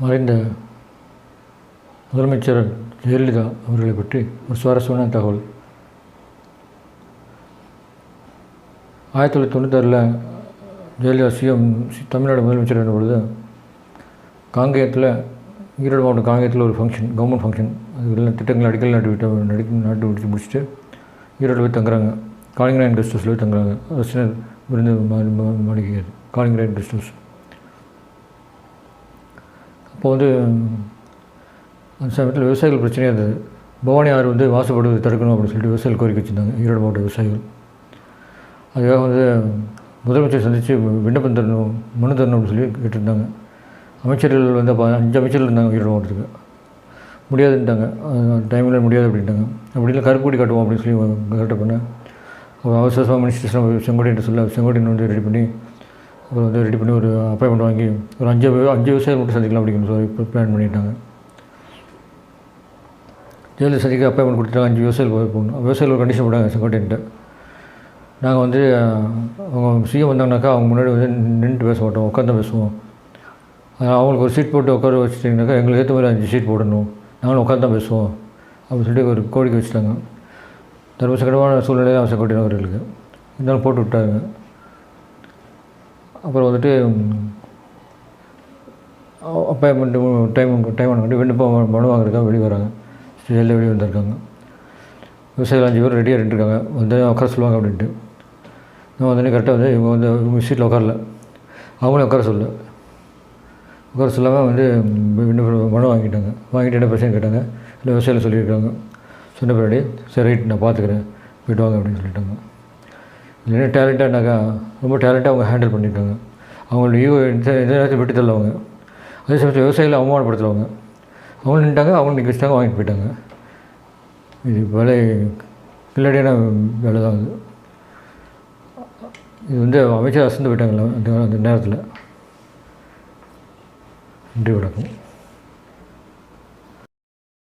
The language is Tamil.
மறைந்த முதலமைச்சர் ஜெயலலிதா அவர்களை பற்றி ஒரு சுவாரஸ்யமான தகவல். ஆயிரத்தி தொள்ளாயிரத்தி தொண்ணூத்தாறில் ஜெயலலிதா சிஎம் தமிழ்நாடு முதலமைச்சர் இருந்த பொழுது காங்கேயத்தில் ஈரோடு மாவட்டம் காங்கேயத்தில் ஒரு ஃபங்க்ஷன் கவர்மெண்ட் ஃபங்க்ஷன் அதுக்கெல்லாம் திட்டங்கள் அடிக்கல் நாட்டு விட்டு நடி நாட்டு விட்டு முடிச்சுட்டு ஈரோடு போய் தங்குறாங்க. காளிங்கராயன் கெஸ்ட் ஹவுஸில் போய் தங்குறாங்க. அரசினர் விருந்து மா- மாளிகை காளிங்கராயன் கெஸ்ட் ஹவுஸ் இப்போ வந்து அந்த சமயத்தில் விவசாயிகள் பிரச்சனையாக இருந்தது பவானி ஆறு வந்து மாசுபடுவதை தடுக்கணும் அப்படின்னு சொல்லிட்டு விவசாயிகள் கோரிக்கை வச்சுருந்தாங்க ஈரோடு மாவட்ட விவசாயிகள். அதுக்காக வந்து முதலமைச்சர் சந்தித்து விண்ணப்பம் தரணும் மனு தரணும் அப்படின்னு சொல்லி கேட்டிருந்தாங்க. அமைச்சர்கள் வந்து அப்போ அஞ்சு அமைச்சர்கள் இருந்தாங்க ஈரோடு மாவட்டத்துக்கு. முடியாதுன்ட்டாங்க. டைமில் முடியாது அப்படின்ட்டாங்க. அப்படி இல்லை காட்டுவோம் அப்படின்னு சொல்லி கரெக்டாக பண்ணேன் அவர் அவசரமாக மினிஸ்டர் செங்கோட்டையன் சொல்ல செங்கோட்டையன் வந்து ரெடி பண்ணி அப்புறம் வந்து ரெடி பண்ணி ஒரு அப்பாயின்மெண்ட் வாங்கி ஒரு அஞ்சு அஞ்சு விவசாயிகள் மட்டும் சந்திக்கலாம் சார் சொல்லி பிளான் பண்ணிட்டாங்க. ஜெயலலிதா சந்திக்க அப்பாயின்மெண்ட் கொடுத்துட்டாங்க அஞ்சு விவசாயிகள் போய் போகணும். விவசாயிகள் ஒரு கண்டிஷன் போட்டாங்க செங்கோட்டையன்ட்ட நாங்கள் வந்து அவங்க சிஎம் வந்தாங்கனாக்கா அவங்க முன்னாடி வந்து நின்றுட்டு பேச மாட்டோம் உட்காந்து பேசுவோம். அவங்களுக்கு ஒரு சீட் போட்டு உட்கார வச்சுட்டிங்கனாக்கா எங்களுக்கு ஏற்ற மாதிரி அஞ்சு சீட் போடணும். நாங்களும் உட்காந்து தான் பேசுவோம் அப்படின்னு சொல்லிட்டு ஒரு கோரிக்கை வச்சுட்டாங்க. தர்ம சங்கடமான சூழ்நிலையில் அவசர கோட்டை அவர்களுக்கு. இருந்தாலும் போட்டு விட்டாங்க. அப்புறம் வந்துட்டு அப்பாயின்மெண்ட்டு டைம் டைம் வாங்கிட்டு விண்ணப்பம் மனு வாங்குறதுக்காக வெளியே வராங்க. ஜெயிலில் வெளியே வந்திருக்காங்க. விவசாயிகள் அஞ்சு பேர் ரெடியாக இருக்காங்க வந்து உட்கார சொல்லுவாங்க அப்படின்ட்டு. நான் வந்து கரெக்டாக வந்து இவங்க வந்து இவங்க சீட்டில் உட்காரல. அவங்களும் உட்கார சொல்ல உட்கார சொல்லாமல் வந்து விண்ணப்ப மனு வாங்கிட்டாங்க. வாங்கிட்டு என்ன பிரச்சனை கேட்டாங்க? இல்லை விவசாயிகள் சொல்லியிருக்காங்க. சொன்ன பின்னாடி சரி ரைட் நான் பார்த்துக்கிறேன் போயிட்டு வாங்க அப்படின்னு சொல்லிட்டாங்க. இதில் என்ன ரொம்ப டேலண்ட்டாக அவங்க ஹேண்டில் பண்ணியிருக்காங்க. அவங்களோட ஈகோ எந்த எந்த நேரத்தையும் விட்டு தள்ளவங்க அதே சமயத்தில் விவசாயிகளை அவமானப்படுத்துறவங்க அவங்க. நின்ட்டாங்க அவங்க நிற்க வச்சுட்டாங்க வாங்கிட்டு போயிட்டாங்க. இது வேலை கில்லடியான வேலை தான் அது. இது வந்து அமைச்சர் அசந்து போயிட்டாங்களா அந்த அந்த நேரத்தில். நன்றி வணக்கம்.